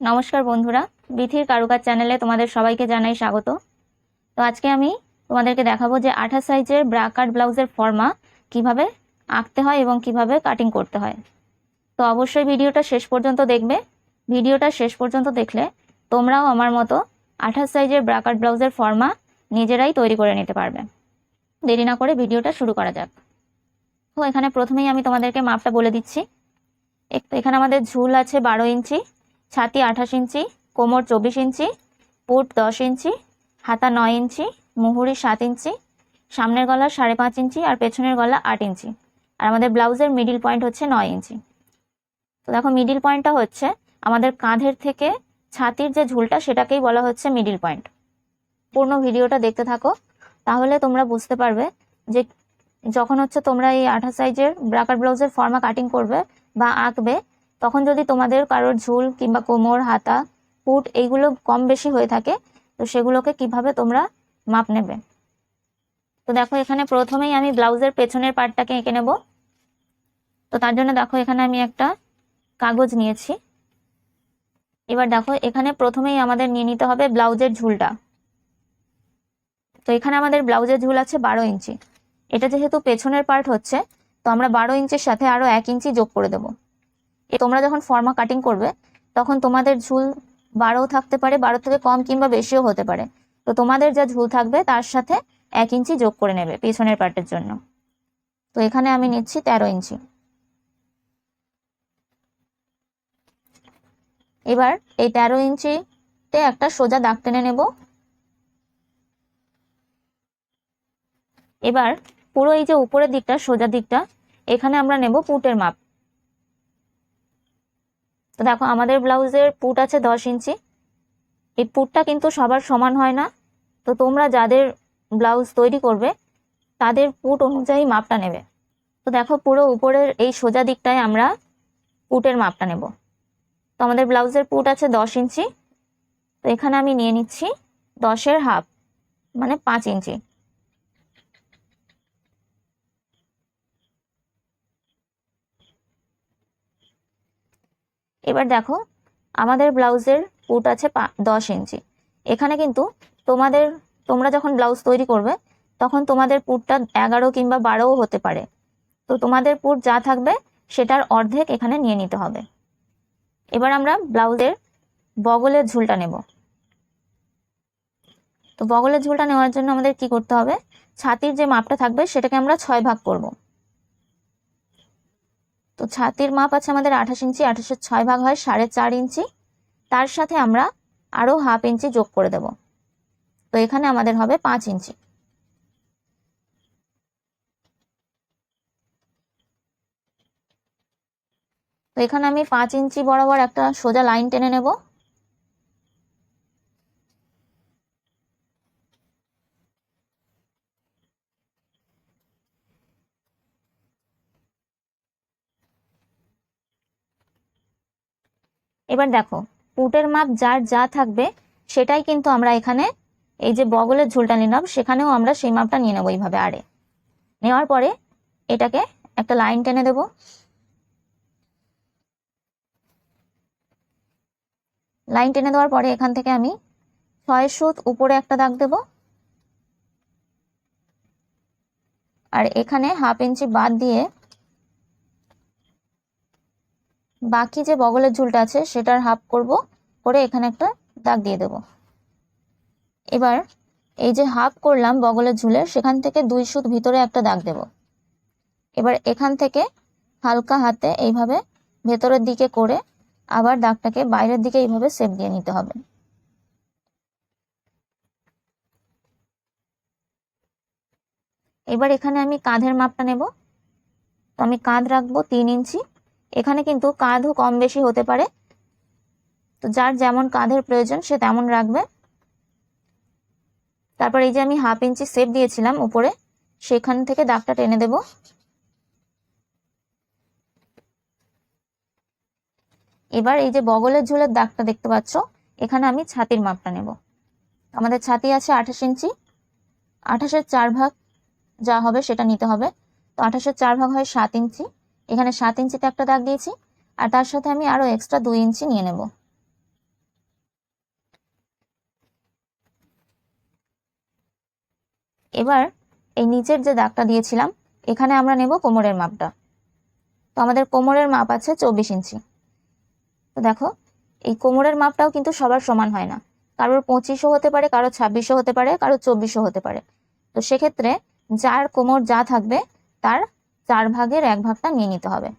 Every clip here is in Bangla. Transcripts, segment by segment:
নমস্কার বন্ধুরা, বিথির কারুকাজ চ্যানেলে তোমাদের সবাইকে জানাই স্বাগত। তো আজকে আমি তোমাদেরকে দেখাবো যে আঠাশ সাইজের ব্রা কাট ব্লাউজের ফর্মা কীভাবে আঁকতে হয় এবং কীভাবে কাটিং করতে হয়। তো অবশ্যই ভিডিওটা শেষ পর্যন্ত দেখবে। ভিডিওটা শেষ পর্যন্ত দেখলে তোমরাও আমার মতো আঠাশ সাইজের ব্রা কাট ব্লাউজের ফর্মা নিজেরাই তৈরি করে নিতে পারবে। দেরি না করে ভিডিওটা শুরু করা যাক। তো এখানে প্রথমেই আমি তোমাদেরকে মাপটা বলে দিচ্ছি। এখানে আমাদের ঝুল আছে বারো ইঞ্চি। ছাতি আঠাশ ইঞ্চি, কোমর চব্বিশ ইঞ্চি পুট দশ ইঞ্চি, হাতা নয় ইঞ্চি, মুহুরি সাত ইঞ্চি, সামনের গলা সাড়ে পাঁচ ইঞ্চি আর পেছনের গলা আট ইঞ্চি। আর আমাদের ব্লাউজের মিডিল পয়েন্ট হচ্ছে নয় ইঞ্চি। তো দেখো মিডিল পয়েন্টটা হচ্ছে আমাদের কাঁধের থেকে ছাতির যে ঝুলটা সেটাকেই বলা হচ্ছে মিডিল পয়েন্ট পূর্ণ ভিডিওটা দেখতে থাকো। তাহলে তোমরা বুঝতে পারবে যে যখন হচ্ছে তোমরা এই আঠাশ সাইজের ব্রাকার ব্লাউজের ফর্মা কাটিং করবে বা আঁকবে তখন যদি তোমাদের কারোর ঝুল কিংবা কোমর, হাতা, পুট এইগুলো কম বেশি হয়ে থাকে, তো সেগুলোকে কীভাবে তোমরা মাপ নেবে? তো দেখো, এখানে প্রথমেই আমি ব্লাউজের পেছনের পার্টটাকে এঁকে নেব। তো তার জন্য দেখো, এখানে আমি একটা কাগজ নিয়েছি। এবার দেখো, এখানে প্রথমেই আমাদের নিয়ে নিতে হবে ব্লাউজের ঝুলটা। তো এখানে আমাদের ব্লাউজের ঝুল আছে বারো ইঞ্চি। এটা যেহেতু পেছনের পার্ট হচ্ছে, তো আমরা বারো ইঞ্চির সাথে আরও এক ইঞ্চি যোগ করে দেবো। তোমরা যখন ফর্মা কাটিং করবে, তখন তোমাদের ঝুল বারো থাকতে পারে, বারো থেকে কম কিংবা বেশিও হতে পারে। তো তোমাদের যা ঝুল থাকবে, তার সাথে এক ইঞ্চি যোগ করে নেবে পিছনের পার্টের জন্য। তো এখানে আমি নিচ্ছি তেরো ইঞ্চি। এবার এই তেরো ইঞ্চিতে একটা সোজা দাগ টেনে নেব। এবার পুরো এই যে উপরের দিকটা, সোজা দিকটা, এখানে আমরা নেব পুটের মাপ। তো দেখো, আমাদের ব্লাউজের পুট আছে দশ ইঞ্চি। এই পুটটা কিন্তু সবার সমান হয় না। তো তোমরা যাদের ব্লাউজ তৈরি করবে, তাদের পুট অনুযায়ী মাপটা নেবে। তো দেখো, পুরো উপরের এই সোজা দিকটায় আমরা পুটের মাপটা নেব। তো আমাদের ব্লাউজের পুট আছে দশ ইঞ্চি। তো এখানে আমি নিয়ে নিচ্ছি দশের হাফ মানে পাঁচ ইঞ্চি। এবার দেখো, আমাদের ব্লাউজের পুট আছে দশ ইঞ্চি। এখানে কিন্তু তোমাদের, তোমরা যখন ব্লাউজ তৈরি করবে, তখন তোমাদের পুটটা এগারো কিংবা বারোও হতে পারে। তো তোমাদের পুট যা থাকবে, সেটার অর্ধেক এখানে নিয়ে নিতে হবে। এবার আমরা ব্লাউজের বগলের ঝুলটা নেব। তো বগলের ঝুলটা নেওয়ার জন্য আমাদের কি করতে হবে? ছাতির যে মাপটা থাকবে, সেটাকে আমরা ছয় ভাগ করব। তো ছাতির মাপ আছে আমাদের আঠাশ ইঞ্চি আঠাশের ছয় ভাগ হয় সাড়ে চার ইঞ্চি। তার সাথে আমরা আরও হাফ ইঞ্চি যোগ করে দেব। তো এখানে আমাদের হবে পাঁচ ইঞ্চি। তো এখানে আমি পাঁচ ইঞ্চি বরাবর একটা সোজা লাইন টেনে নেব। এবার দেখো, পুটের মাপ যার যা থাকবে, সেটাই কিন্তু আমরা এখানে এই যে বগলের ঝুলটা নিলাম, সেখানেও আমরা সেই মাপটা নিয়ে নেব এইভাবে আরে। নেওয়ার পরে এটাকে একটা লাইন টেনে দেব। লাইন টেনে দেওয়ার পরে এখান থেকে আমি ছয় সুত উপরে একটা দাগ দেব। আর এখানে হাফ ইঞ্চি বাদ দিয়ে বাকি যে বগলের ঝুলটা আছে, সেটার হাফ করব, করে এখানে একটা দাগ দিয়ে দেব। এবার এই যে হাফ করলাম বগলের ঝুলের সেখান থেকে দুই সুত ভিতরে একটা দাগ দেব। এবার এখান থেকে হালকা হাতে এইভাবে ভেতরের দিকে করে আবার দাগটাকে বাইরের দিকে এইভাবে সেপ দিয়ে নিতে হবে। এবার এখানে আমি কাঁধের মাপটা নেব। তো আমি কাঁধ রাখব তিন ইঞ্চি এখানে কিন্তু কাঁধও কম বেশি হতে পারে। তো যার যেমন কাঁধের প্রয়োজন, সে তেমন রাখবে। তারপর এই যে আমি হাফ ইঞ্চি সেপ দিয়েছিলাম উপরে, সেখান থেকে দাগটা টেনে দেব। এবার এই যে বগলের ঝুলের দাগটা দেখতে পাচ্ছ, এখানে আমি ছাতির মাপটা নেব। আমাদের ছাতি আছে আঠাশ ইঞ্চি। আঠাশের চার ভাগ যা হবে সেটা নিতে হবে। তো আঠাশের চার ভাগ হয় সাত ইঞ্চি। এখানে সাত ইঞ্চিতে একটা দাগ দিয়েছি, আর তার সাথে আমি আরও এক্সট্রা দুই ইঞ্চি নিয়ে নেব। এবার এই নিচের যে দাগটা দিয়েছিলাম, এখানে আমরা নেব কোমরের মাপটা। তো আমাদের কোমরের মাপ আছে চব্বিশ ইঞ্চি। তো দেখো, এই কোমরের মাপটাও কিন্তু সবার সমান হয় না। কারোর পঁচিশও হতে পারে কারও ছাব্বিশও হতে পারে কারও চব্বিশও হতে পারে। তো সেক্ষেত্রে যার কোমর যা থাকবে, তার চার ভাগের এক ভাগটা নিয়ে নিতে হবে।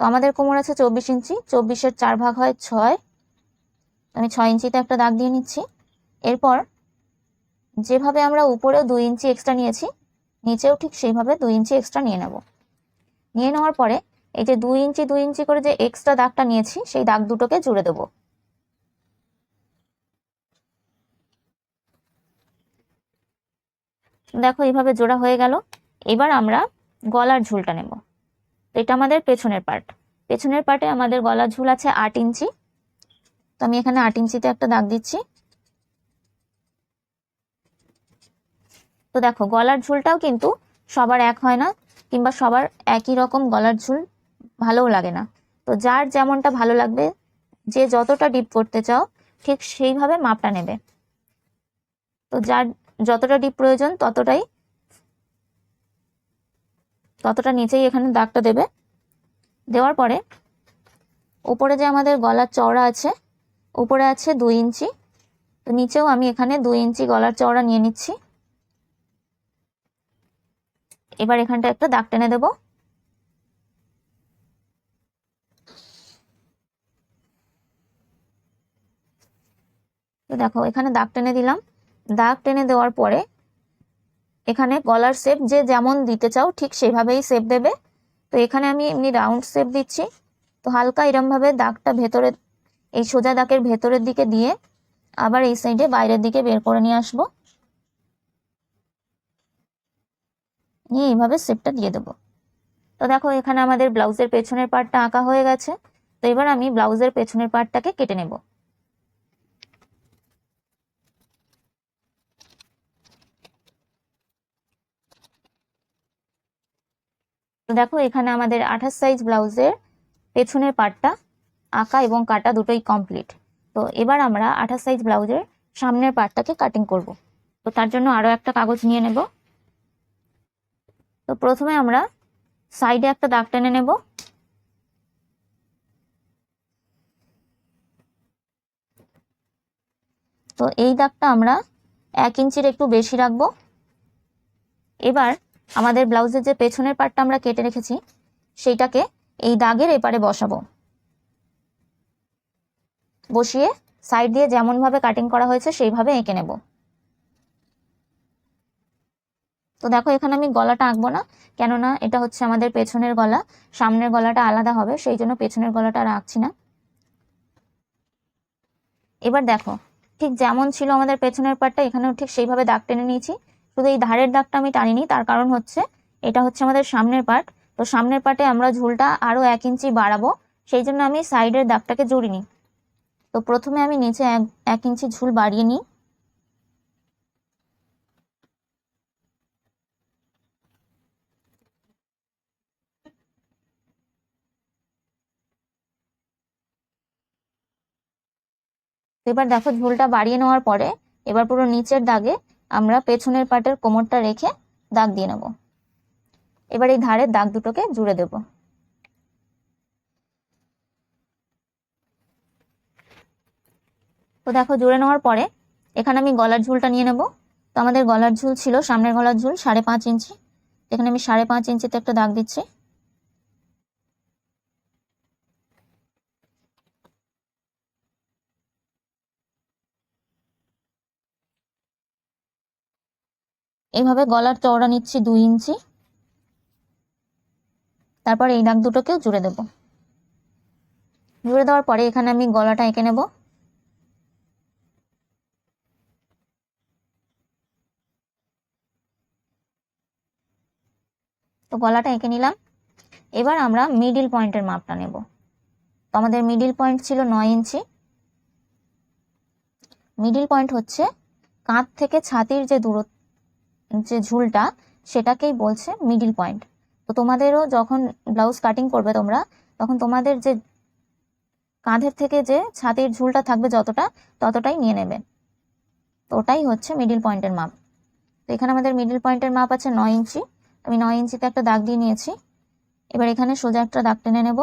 তো আমাদের কোমর আছে চব্বিশ ইঞ্চি, চব্বিশের চার ভাগ হয় ছয়। আমি ছয় ইঞ্চিতে একটা দাগ দিয়ে নিচ্ছি। এরপর যেভাবে আমরা উপরেও দুই ইঞ্চি এক্সট্রা নিয়েছি, নিচেও ঠিক সেইভাবে দুই ইঞ্চি এক্সট্রা নিয়ে নেব। নিয়ে নেওয়ার পরে এই যে দুই ইঞ্চি দুই ইঞ্চি করে যে এক্সট্রা দাগটা নিয়েছি, সেই দাগ দুটোকে জুড়ে দেবো। দেখো এইভাবে জোড়া হয়ে গেল। এবার আমরা গলার ঝুলটা নেব। এটা আমাদের পেছনের পার্ট পেছনের পার্টে আমাদের গলার ঝুল আছে আট ইঞ্চি। তো আমি এখানে আট ইঞ্চিতে একটা দাগ দিচ্ছি। তো দেখো, গলার ঝুলটাও কিন্তু সবার এক হয় না, কিংবা সবার একই রকম গলার ঝুল ভালোও লাগে না। তো যার যেমনটা ভালো লাগবে, যে যতটা ডিপ করতে চাও, ঠিক সেইভাবে মাপটা নেবে। তো যার যতটা ডিপ প্রয়োজন, ততটাই ততটা নিচেই এখানে দাগটা দেবে। দেওয়ার পরে উপরে যে আমাদের গলার চওড়া আছে, উপরে আছে দুই ইঞ্চি। তো নিচেও আমি এখানে দুই ইঞ্চি গলার চওড়া নিয়ে নিচ্ছি। এবার এখানটা একটা দাগ টেনে দেবো। দেখো, এখানে দাগ টেনে দিলাম। দাগ টেনে দেওয়ার পরে এখানে গলার শেপ যে যেমন দিতে চাও, ঠিক সেভাবেই শেপ দেবে। তো এখানে আমি এমনি রাউন্ড শেপ দিচ্ছি। তো হালকা এরমভাবে দাগটা ভেতরে, এই সোজা দাগের ভেতরের দিকে দিয়ে আবার এই সাইডে বাইরের দিকে বের করে নিয়ে আসব। নিয়ে এইভাবে শেপটা দিয়ে দেবো। তো দেখো, এখানে আমাদের ব্লাউজের পেছনের পার্টটা আঁকা হয়ে গেছে। তো এবার আমি ব্লাউজের পেছনের পার্টটাকে কেটে নেব। দেখো, এখানে আমাদের আঠাশ সাইজ ব্লাউজের পেছনের পার্টটা আঁকা এবং কাটা দুটোই কমপ্লিট তো এবার আমরা আঠাশ সাইজ ব্লাউজের সামনের পার্টটাকে কাটিং করব। তো তার জন্য আরও একটা কাগজ নিয়ে নেব। তো প্রথমে আমরা সাইডে একটা দাগ টেনে নেব। তো এই দাগটা আমরা এক ইঞ্চির একটু বেশি রাখব। এবার আমাদের ব্লাউজের যে পেছনের পার্টটা আমরা কেটে রেখেছি, সেইটাকে এই দাগের এপারে বসাবো। বসিয়ে সাইড দিয়ে যেমনভাবে কাটিং করা হয়েছে, সেইভাবে এঁকে নেব। তো দেখো, এখানে আমি গলাটা আঁকবো না, কেননা এটা হচ্ছে আমাদের পেছনের গলা। সামনের গলাটা আলাদা হবে, সেই জন্য পেছনের গলাটা আর আঁকছি না। এবার দেখো, ঠিক যেমন ছিল আমাদের পেছনের পার্টটা এখানেও ঠিক সেইভাবে দাগ টেনে নিয়েছি। শুধু এই ধারের দাগটা আমি টানিনি, তার কারণ হচ্ছে এটা হচ্ছে আমাদের সামনের পার্ট তো সামনের পার্টে আমরা ঝুলটা আরও এক ইঞ্চি বাড়াবো, সেই জন্য আমি সাইডের দাগটাকে জুড়িনি। তো প্রথমে আমি নিচে এক এক ইঞ্চি ঝুল বাড়িয়ে নিই। এবার দেখো ঝুলটা বাড়িয়ে নেওয়ার পরে, এবার পুরো নিচের দাগে আমরা পেছনের পাটের কোমরটা রেখে দাগ দিয়ে নেব। এবার এই ধারের দাগ দুটোকে জুড়ে দেব। তো দেখো, জুড়ে নেওয়ার পরে এখানে আমি গলার ঝুলটা নিয়ে নেব। তো আমাদের গলার ঝুল ছিল, সামনের গলার ঝুল সাড়ে পাঁচ ইঞ্চি। এখানে আমি সাড়ে পাঁচ ইঞ্চিতে একটা দাগ দিচ্ছি। এইভাবে গলার চওড়া নিচ্ছি দুই ইঞ্চি। তারপর এই দাগ দুটোকেও জুড়ে দেব। জুড়ে দেওয়ার পরে এখানে আমি গলাটা এঁকে নেব। তো গলাটা এঁকে নিলাম। এবার আমরা মিডিল পয়েন্টের মাপটা নেব। তো আমাদের মিডিল পয়েন্ট ছিল নয় ইঞ্চি। মিডিল পয়েন্ট হচ্ছে কাঁধ থেকে ছাতির যে দূরত্ব যে ঝুলটা সেটাকেই বলছে মিডিল পয়েন্ট তো তোমাদেরও যখন ব্লাউজ কাটিং করবে তোমরা, তখন তোমাদের যে কাঁধের থেকে যে ছাতির ঝুলটা থাকবে যতটা, ততটাই নিয়ে নেবে। তো ওটাই হচ্ছে মিডিল পয়েন্টের মাপ। তো এখানে আমাদের মিডিল পয়েন্টের মাপ আছে নয় ইঞ্চি। আমি নয় ইঞ্চিতে একটা দাগ দিয়ে নিয়েছি। এবার এখানে সোজা একটা দাগ টেনে নেব।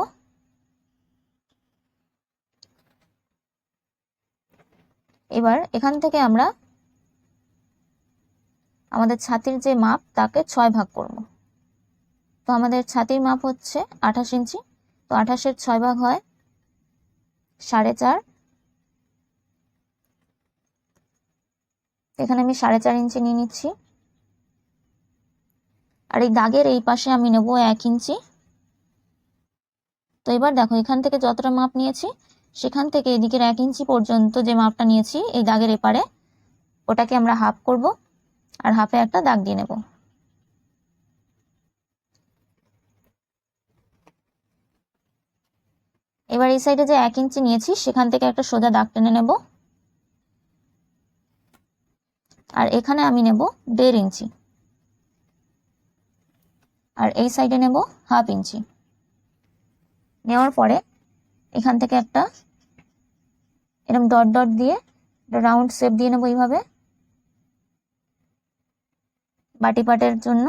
এবার এখান থেকে আমরা আমাদের ছাতির যে মাপ, তাকে ছয় ভাগ করব। তো আমাদের ছাতির মাপ হচ্ছে আঠাশ ইঞ্চি। তো আঠাশের ছয় ভাগ হয় সাড়ে চার। এখানে আমি সাড়ে চার ইঞ্চি নিয়ে নিচ্ছি। আর এই দাগের এই পাশে আমি নেব এক ইঞ্চি। তো এবার দেখো, এখান থেকে যতটা মাপ নিয়েছি, সেখান থেকে এদিকের এক ইঞ্চি পর্যন্ত যে মাপটা নিয়েছি, এই দাগের এপারে, ওটাকে আমরা হাফ করব। আর হাফে একটা দাগ দিয়ে নেব। এবার এই সাইডে যে এক ইঞ্চি নিয়েছি, সেখান থেকে একটা সোজা দাগ টেনে নেব। আর এখানে আমি নেব দেড় ইঞ্চি। আর এই সাইডে নেব হাফ ইঞ্চি। নেওয়ার পরে এখান থেকে একটা এরকম ডট ডট দিয়ে রাউন্ড শেপ দিয়ে নেব এইভাবে। বাটি পাটের জন্য।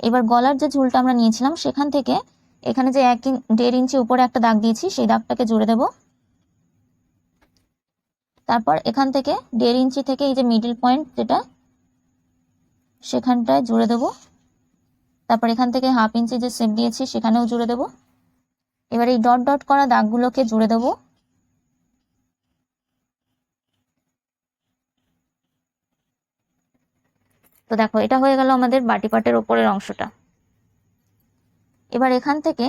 এবার গলার যে ঝুলটা আমরা নিয়েছিলাম, সেখান থেকে এখানে যে এক ইঞ্চ দেড় ইঞ্চি উপরে একটা দাগ দিয়েছি, সেই দাগটাকে জুড়ে দেব। তারপর এখান থেকে দেড় ইঞ্চি থেকে এই যে মিডিল পয়েন্ট যেটা, সেখানটায় জুড়ে দেব। তারপর এখান থেকে হাফ ইঞ্চি যে সেপ দিয়েছি, সেখানেও জুড়ে দেব। এবার এই ডট ডট করা দাগগুলোকে জুড়ে দেবো। তো দেখো, এটা হয়ে গেল আমাদের বাটি পাটের ওপরের অংশটা। এবার এখান থেকে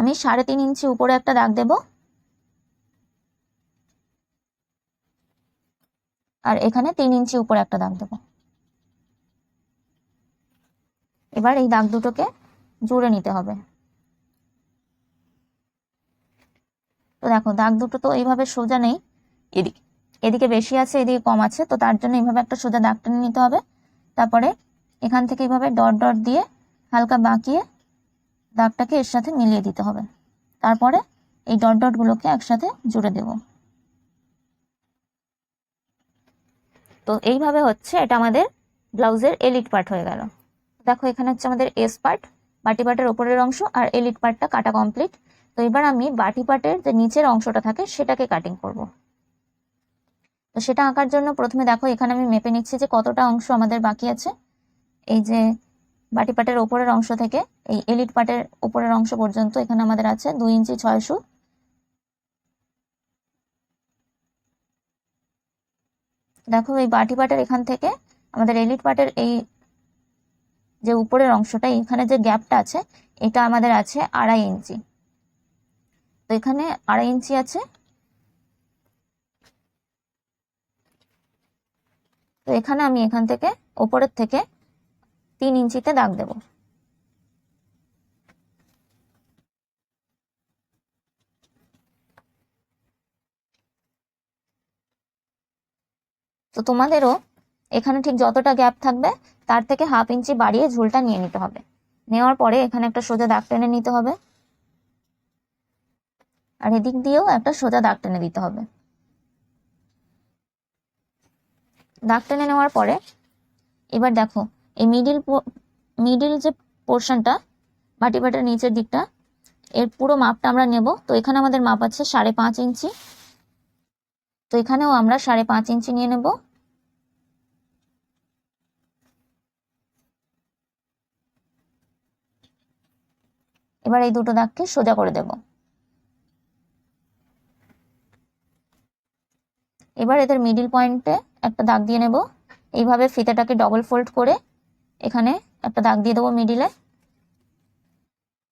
আমি সাড়ে তিন ইঞ্চি উপরে একটা দাগ দেব। আর এখানে তিন ইঞ্চি উপরে একটা দাগ দেব। এবার এই দাগ দুটোকে জুড়ে নিতে হবে। তো দেখো, দাগ দুটো তো এইভাবে সোজা নেই, এদিকে। এদিকে বেশি আছে, এদিকে কম আছে, তো তার জন্য এইভাবে একটা সোজা দাগ টেনে নিতে হবে। তারপরে এখান থেকে এইভাবে ডট ডট দিয়ে হালকা বাঁকিয়ে দাগটাকে এর সাথে মিলিয়ে দিতে হবে। তারপরে এই ডট ডটগুলোকে একসাথে জুড়ে দেব। তো এইভাবে হচ্ছে এটা আমাদের ব্লাউজের এলিট পার্ট হয়ে গেল। দেখো এখানে হচ্ছে আমাদের এস পার্ট, বাটি পার্টের ওপরের অংশ আর এলিট পার্টটা কাটা কমপ্লিট। তো এবার আমি বাটি পার্টের যে নিচের অংশটা থাকে সেটাকে কাটিং করব। তো সেটা আঁকার জন্য প্রথমে দেখো, এখানে আমি মেপে নিচ্ছি যে কতটা অংশ আমাদের বাকি আছে। এই যে বাটি পাটের ওপরের অংশ থেকে, এই এলিট পাটের ওপরের অংশ পর্যন্ত এখানে আমাদের আছে দুই ইঞ্চি ছয় সুত। দেখো, এই বাটি পাটের এখান থেকে আমাদের এলিট পাটের এই যে উপরের অংশটা, এখানে যে গ্যাপটা আছে, এটা আমাদের আছে আড়াই ইঞ্চি। তো এখানে আড়াই ইঞ্চি আছে তো এখানে আমি এখান থেকে ওপরের থেকে তিন ইঞ্চিতে দাগ দেব। তো তোমাদেরও এখানে ঠিক যতটা গ্যাপ থাকবে, তার থেকে হাফ ইঞ্চি বাড়িয়ে ঝুলটা নিয়ে নিতে হবে। নেওয়ার পরে এখানে একটা সোজা দাগ টেনে নিতে হবে। আর এদিক দিয়েও একটা সোজা দাগ টেনে দিতে হবে। দাগ টেনে নেওয়ার পরে, এবার দেখো, এই মিডিল মিডিল যে পোর্শনটা বাটি বাটার নিচের দিকটা, এর পুরো মাপটা আমরা নেব। তো এখানে আমাদের মাপ আছে সাড়ে পাঁচ ইঞ্চি। তো এখানেও আমরা সাড়ে পাঁচ ইঞ্চি নিয়ে নেব। এবার এই দুটো দাগকে সোজা করে দেব। এবার এদের মিডিল পয়েন্টে একটা দাগ দিয়ে নেব। এইভাবে ফিতাটাকে ডবল ফোল্ড করে এখানে একটা দাগ দিয়ে দেবো মিডিলে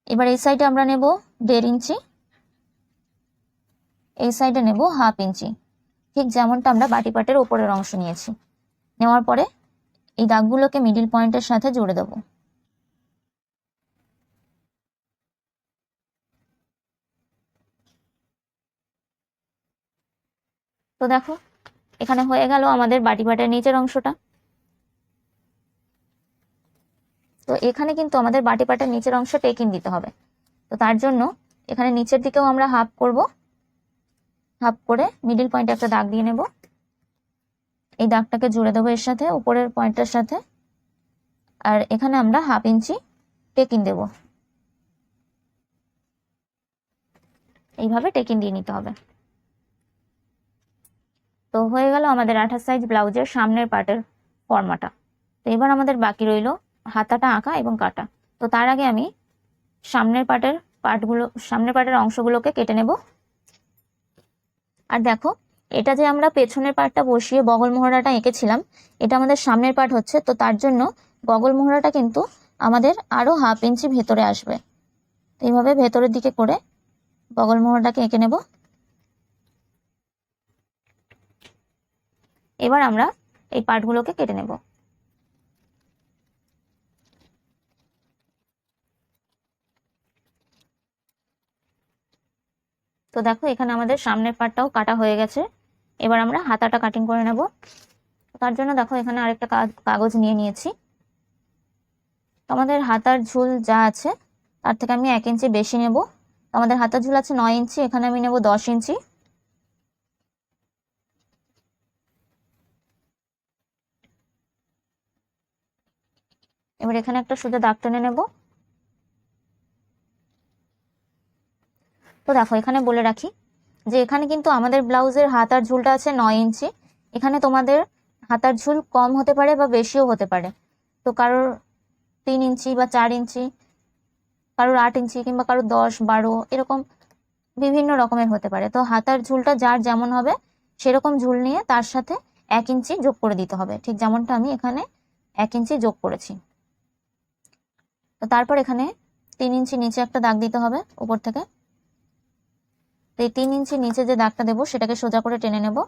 এবার এই সাইডে আমরা নেব দেড় ইঞ্চি। এই সাইডে নেব হাফ ইঞ্চি। ঠিক যেমনটা আমরা বাটি পাটের ওপরের অংশ নিয়েছি। নেওয়ার পরে এই দাগগুলোকে মিডিল পয়েন্টের সাথে জুড়ে দেবো। তো দেখো, এখানে হয়ে গেল আমাদের বাটি পাটের নিচের অংশটা। তো এখানে কিন্তু আমাদের বাটি পাটের নিচের অংশ টেকিং দিতে হবে। তো তার জন্য এখানে নিচের দিকেও আমরা হাফ করব। হাফ করে মিডিল পয়েন্টে একটা দাগ দিয়ে নেব। এই দাগটাকে জুড়ে দেবো এর সাথে, উপরের পয়েন্টটার সাথে। আর এখানে আমরা হাফ ইঞ্চি টেকিং দেব। এইভাবে টেকিং দিয়ে নিতে হবে। তো হয়ে গেল আমাদের আঠাশ সাইজ ব্লাউজের সামনের পার্টের ফর্মাটা তো এবার আমাদের বাকি রইল হাতাটা আঁকা এবং কাটা। তো তার আগে আমি সামনের পার্টের পার্টগুলো সামনের পার্টের অংশগুলোকে কেটে নেব। আর দেখো, এটা যে আমরা পেছনের পার্টটা বসিয়ে বগল মোহরাটা এঁকেছিলাম, এটা আমাদের সামনের পার্ট হচ্ছে। তো তার জন্য বগল মোহরাটা কিন্তু আমাদের আরও হাফ ইঞ্চি ভেতরে আসবে। এইভাবে ভেতরের দিকে করে বগল মোহরটাকে এঁকে নেব। এবার আমরা এই পার্টগুলোকে কেটে নেব। তো দেখো, এখানে আমাদের সামনের পার্টটাও কাটা হয়ে গেছে। এবার আমরা হাতাটা কাটিং করে নেব। তার জন্য দেখো, এখানে আরেকটা কাগজ নিয়ে নিয়েছি। আমাদের হাতার ঝুল যা আছে, তার থেকে আমি এক ইঞ্চি বেশি নেব। আমাদের হাতার ঝুল আছে নয় ইঞ্চি, এখানে আমি নেব দশ ইঞ্চি। এবার এখানে একটা সোজা দাগ টেনে নেব। তো দেখো, এখানে বলে রাখি যে এখানে কিন্তু আমাদের ব্লাউজের হাতার ঝুলটা আছে নয় ইঞ্চি। এখানে তোমাদের হাতার ঝুল কম হতে পারে বা বেশিও হতে পারে। তো কারোর তিন ইঞ্চি বা চার ইঞ্চি, কারোর আট ইঞ্চি কিংবা কারোর দশ, বারো, এরকম বিভিন্ন রকমের হতে পারে। তো হাতার ঝুলটা যার যেমন হবে, সেরকম ঝুল নিয়ে তার সাথে এক ইঞ্চি যোগ করে দিতে হবে। ঠিক যেমনটা আমি এখানে এক ইঞ্চি যোগ করেছি। তো তারপর এখানে তিন ইঞ্চি নিচে একটা দাগ দিতে হবে, উপর থেকে। তো এই তিন ইঞ্চি নিচে যে দাগটা দেবো, সেটাকে সোজা করে টেনে নেব।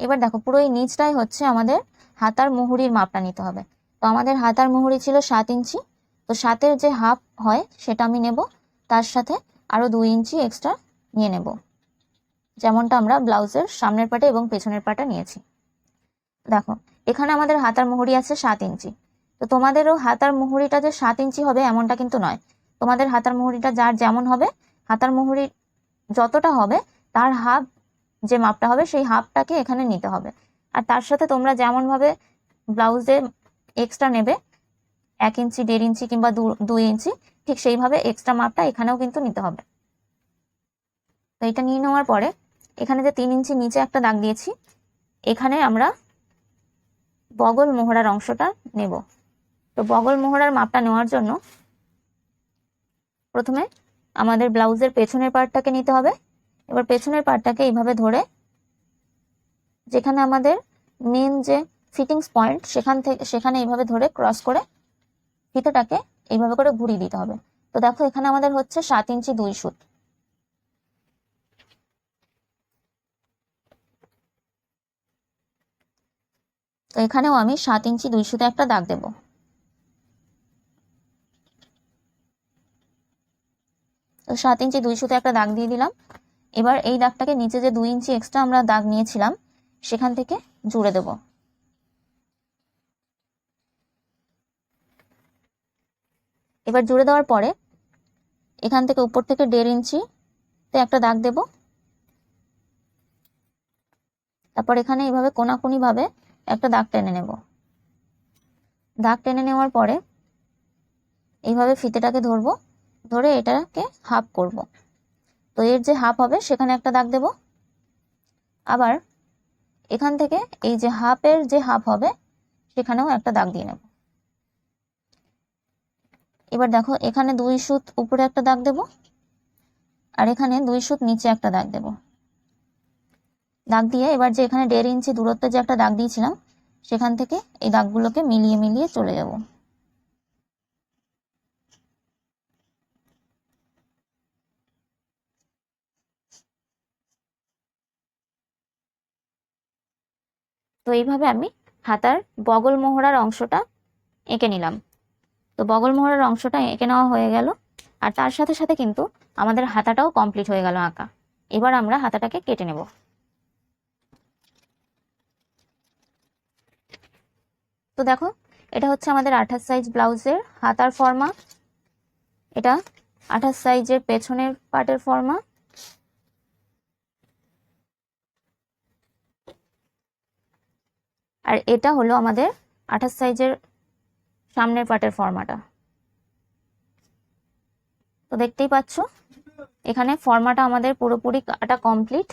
এবার দেখো, পুরো এই নিচটাই হচ্ছে আমাদের হাতার মুহুরির মাপটা নিতে হবে। তো আমাদের হাতার মুহুরি ছিল সাত ইঞ্চি। তো সাতের যে হাফ হয়, সেটা আমি নেব। তার সাথে আরও দুই ইঞ্চি এক্সট্রা নিয়ে নেব। যেমনটা আমরা ব্লাউজের সামনের পাটে এবং পেছনের পাটা নিয়েছি। দেখো, এখানে আমাদের হাতার মুহুরি আছে সাত ইঞ্চি। তো তোমাদেরও হাতার মুহুরিটা যে সাত ইঞ্চি হবে এমনটা কিন্তু নয়। তোমাদের হাতার মুহুরিটা যার যেমন হবে, হাতার মুহুরি যতটা হবে, তার হাফ যে মাপটা হবে, সেই হাফটাকে এখানে নিতে হবে। আর তার সাথে তোমরা যেমনভাবে ব্লাউজে এক্সট্রা নেবে, এক ইঞ্চি, দেড় ইঞ্চি কিংবা দুই ইঞ্চি, ঠিক সেইভাবে এক্সট্রা মাপটা এখানেও কিন্তু নিতে হবে। তো এটা নিয়ে নেওয়ার পরে এখানে যে তিন ইঞ্চি নিচে একটা দাগ দিয়েছি, এখানে আমরা বগল মোহরার অংশটা নেব। তো বগল মোহরার মাপটা নেওয়ার জন্য প্রথমে আমাদের ব্লাউজের পেছনের পার্টটাকে নিতে হবে। এবার পেছনের পার্টটাকে এইভাবে ধরে যেখানে আমাদের মেন যে ফিটিংস পয়েন্ট, সেখান থেকে, সেখানে এইভাবে ধরে ক্রস করে ফিতেটাকে এইভাবে করে ঘুরিয়ে দিতে হবে। তো দেখো এখানে আমাদের হচ্ছে সাত ইঞ্চি দুই সুত। তো এখানেও আমি সাত ইঞ্চি দুই সুতে একটা দাগ দেব। তো সাত ইঞ্চি দুই সুতে একটা দাগ দিয়ে দিলাম। এবার এই দাগটাকে নিচে যে দুই ইঞ্চি এক্সট্রা আমরা দাগ নিয়েছিলাম, সেখান থেকে জুড়ে দেব। এবার জুড়ে দেওয়ার পরে এখান থেকে উপর থেকে দেড় ইঞ্চি তে একটা দাগ দেব। তারপর এখানে এইভাবে কোনাকুনি ভাবে একটা দাগ টেনে নেব। দাগ টেনে নেওয়ার পরে এইভাবে ফিতেটাকে ধরবো, ধরে এটাকে হাফ করব। তো এর যে হাফ হবে সেখানে একটা দাগ দেব। আবার এখান থেকে এই যে হাফের যে হাফ হবে সেখানেও একটা দাগ দিয়ে নেব। এবার দেখো, এখানে দুই সুত উপরে একটা দাগ দেব আর এখানে দুই সুত নিচে একটা দাগ দেব। দাগ দিয়ে এবার যে এখানে দেড় ইঞ্চি দূরত্বে যে একটা দাগ দিয়েছিলাম, সেখান থেকে এই দাগগুলোকে মিলিয়ে মিলিয়ে চলে যাব। তো এইভাবে আমি হাতার বগল মোহরার অংশটা এঁকে নিলাম। তো বগল মোহরার অংশটা এঁকে নেওয়া হয়ে গেল, আর তার সাথে সাথে কিন্তু আমাদের হাতাটাও কমপ্লিট হয়ে গেল আঁকা। এবার আমরা হাতাটাকে কেটে নেব। তো দেখো, এটা হচ্ছে আমাদের আঠাশ সাইজ ব্লাউজের হাতার ফর্মা এটা আঠাশ সাইজের পেছনের পার্টের ফর্মা আর এটা হলো আমাদের আঠাশ সাইজের সামনের পার্টের ফর্মাটা তো দেখতেই পাচ্ছ, এখানে ফর্মাটা আমাদের পুরোপুরি কাটা কমপ্লিট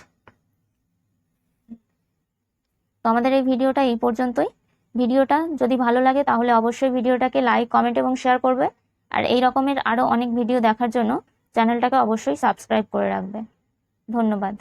তো আমাদের এই ভিডিওটা এই পর্যন্তই। ভিডিওটা যদি ভালো লাগে তাহলে অবশ্যই ভিডিওটাকে লাইক কমেন্ট এবং শেয়ার করবে। আর এই রকমের আরও অনেক ভিডিও দেখার জন্য চ্যানেলটাকে অবশ্যই সাবস্ক্রাইব করে রাখবে। ধন্যবাদ।